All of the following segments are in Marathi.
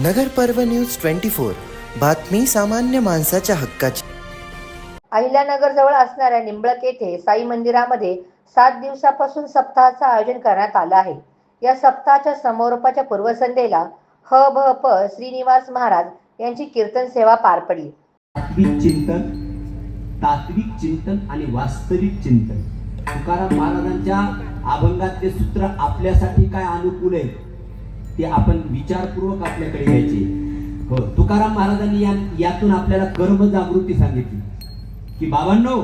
नगर पर्व न्यूज ट्वेंटी फोर. बातमी सामान्य माणसाच्या हक्काची. अहिल्यानगरजवळ असणाऱ्या निंबळक येथे साई मंदिरामध्ये सात दिवसापासून सप्ताहाचं आयोजन करण्यात आलं आहे. या सप्ताहाच्या समारोपाच्या पूर्वसंध्येला ह भ प श्रीनिवास महाराज यांची कीर्तन सेवा पार पडली. तात्विक चिंतन तात्विक चिंतन आणि वास्तविक चिंतन. तुकाराम महाराजांच्या अभंगातले सूत्र आपल्यासाठी काय अनुकूल आहे? ते आपण विचारपूर्वक आपल्याकडे घ्यायचे हो तुकाराम महाराजांनी या यातून आपल्याला कर्म जागृती सांगितली. की बाबांनो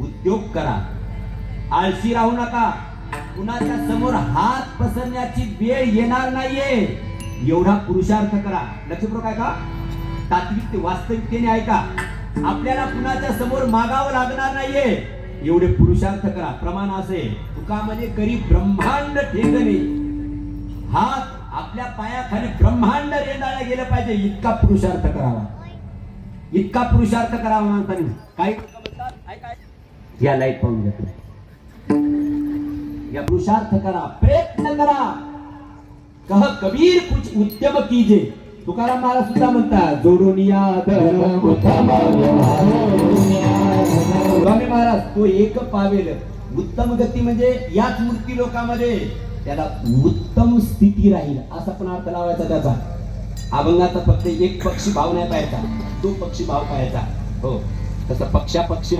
उद्योग करा. आळशी राहू नका. कुणाच्या समोर हात पसरण्याची वेळ येणार नाहीये. एवढा पुरुषार्थ करा. लक्षपूर्वक ऐका का? तात्विक ते वास्तविकतेने ऐका. आपल्याला कुणाच्या समोर मागावं लागणार नाहीये. एवढे पुरुषार्थ करा. प्रमाण असे. तुका म्हणजे करी ब्रह्मांड ठेकणे. हात आपल्या पायाखाली ब्रह्मांड रेंदाळला गेलं पाहिजे इतका पुरुषार्थ करावा. इतका पुरुषार्थ करावा म्हणताना काही या लाइट पाहून घेत या पुरुषार्थ करा प्रयत्न करा. कह कबीर कुछ उद्यम कीजे. तुकाराम महाराज सुद्धा म्हणतात जोडून या स्वामी महाराज तो एक पावेल. उत्तम गती म्हणजे याच मूर्ती लोकांमध्ये. त्याला उत्तम स्थिती राहील असा पण अर्थ लावायचा त्याचा. अभंगाचा फक्त एक पक्षी भाव नाही पाहायचा तो पक्षी भाव पाहायचा. हो. तसं पक्षा पक्षी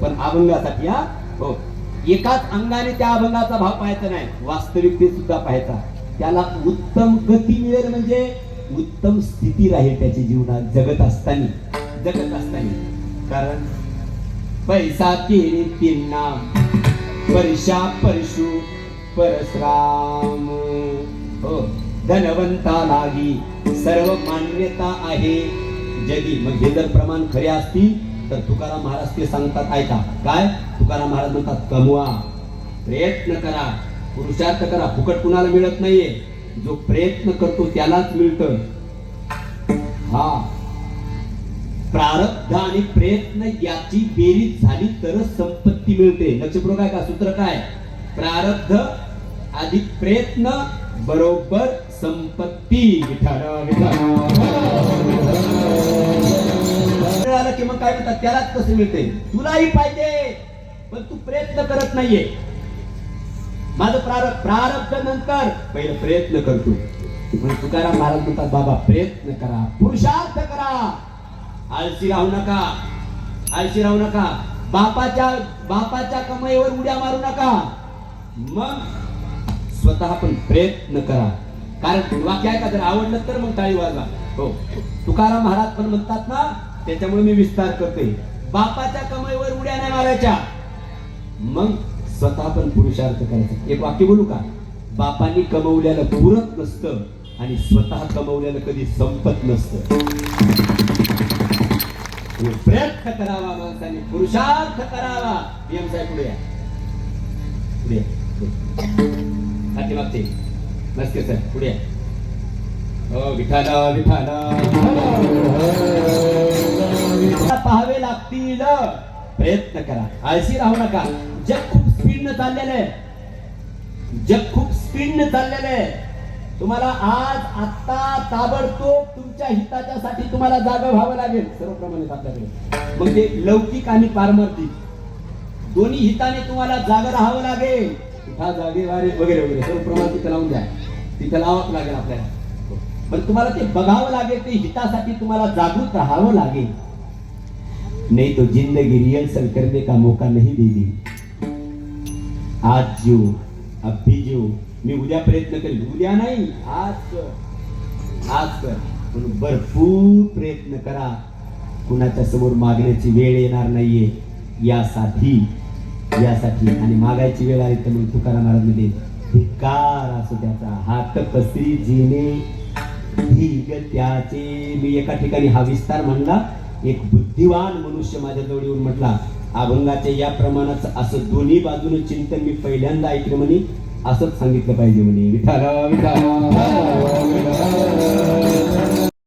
पण अभंगासाठी हा? हो. एकाच अंगाने त्या अभंगाचा भाव पाहायचा नाही वास्तविकते सुद्धा पाहायचा. त्याला उत्तम गती मिळेल म्हणजे उत्तम स्थिती राहील त्याच्या जीवनात जगत असताना. जगत असताना. कारण पैसा केली तीन नाम परशा परशु परशुराम. हो धनवंता लागी सर्व मान्यता आहे. जगी मग हे जर प्रमाण खरे असतील तर तुकाराम महाराज ते सांगतात ऐका. काय? तुकाराम महाराज म्हणतात कमवा. प्रयत्न करा. पुरुषार्थ करा. फुकट कुणाला मिळत नाहीये. जो प्रयत्न करतो त्यालाच मिळत. हा. प्रारब्ध आणि प्रयत्न याची बेरीज झाली तरच संपत्ती मिळते. लक्षपूर्वक आहे का? सूत्र काय? प्रारब्ध अधिक प्रयत्न बरोबर संपत्ती विठ्ठल विठ्ठल आलं की मग काय म्हणतात? त्यालाच कसं मिळते तुलाही पाहिजे पण तू प्रयत्न करत नाहीये. माझं प्रारब्ध प्रारब्ध नंतर पहिलं प्रयत्न करतो. पण तुकाराम महाराज म्हणतात बाबा प्रयत्न करा. पुरुषार्थ करा. आळशी राहू नका. आळशी राहू नका. बापाच्या बापाच्या कमाईवर उड्या मारू नका. मग स्वतः पण प्रयत्न करा. कारण वाक्य आहे का जर आवडलं तर मग टाळी वाजवा. हो. तुकाराम महाराज पण म्हणतात ना त्याच्यामुळे मी विस्तार करते बापाच्या कमाईवर उड्या नाही मारायच्या. मग स्वतः पण पुरुषार्थ करायचा. एक वाक्य बोलू का? बापांनी कमवल्याला पुरत नसतं आणि स्वतः कमवल्याला कधी संपत नसतं. प्रयत्न करावा माणसाने. पुरुषार्थ करावा. साहेब पुढे या. पुढे या, पुढे. पाठीमागचे नसते सर पुढे. हो, या. विठाला विठाला हो, पाहावे लागतील. प्रयत्न करा. आळशी राहू नका. जग खूप स्पीडनं चाललेलं आहे. जग खूप स्पीडनं चाललेलं आहे. तुम्हाला आज आत्ता ताबडतोब तुमच्या हिताच्या साठी तुम्हाला जागा व्हावं लागेल सर्वप्रमाणे आपल्याकडे मग ते लौकिक आणि पारमार्थिक. दोन्ही हिताने तुम्हाला जागा राहावं लागेल. हा जागे वगैरे वगैरे. सर्व प्रमाण तिथं लावून द्या. तिथं लावावं लागेल आपल्याला. पण तुम्हाला ते बघावं लागेल ते हितासाठी तुम्हाला जागृत राहावं लागेल. नाही तो जिंदगी रिहर्सल करने का मौका नहीं देगी आज जो अब भी जीव. मी उद्या प्रयत्न करेल उद्या नाही आज कर. आज कर. म्हणून भरपूर प्रयत्न करा. कुणाच्या समोर मागण्याची वेळ येणार नाहीये. यासाठी यासाठी आणि मागायची वेळ आली तर मग तुकाराम महाराज धिक्कार असो त्याचा हात पसरी जिने त्याचे. मी एका ठिकाणी हा विस्तार म्हणला एक बुद्धिवान मनुष्य माझ्याजवळ येऊन म्हटला अभंगाच्या या प्रमाणाचं असं दोन्ही बाजूने चिंतन मी पहिल्यांदा ऐकलं म्हणे असंच सांगितलं पाहिजे म्हणे. विठाला विठाला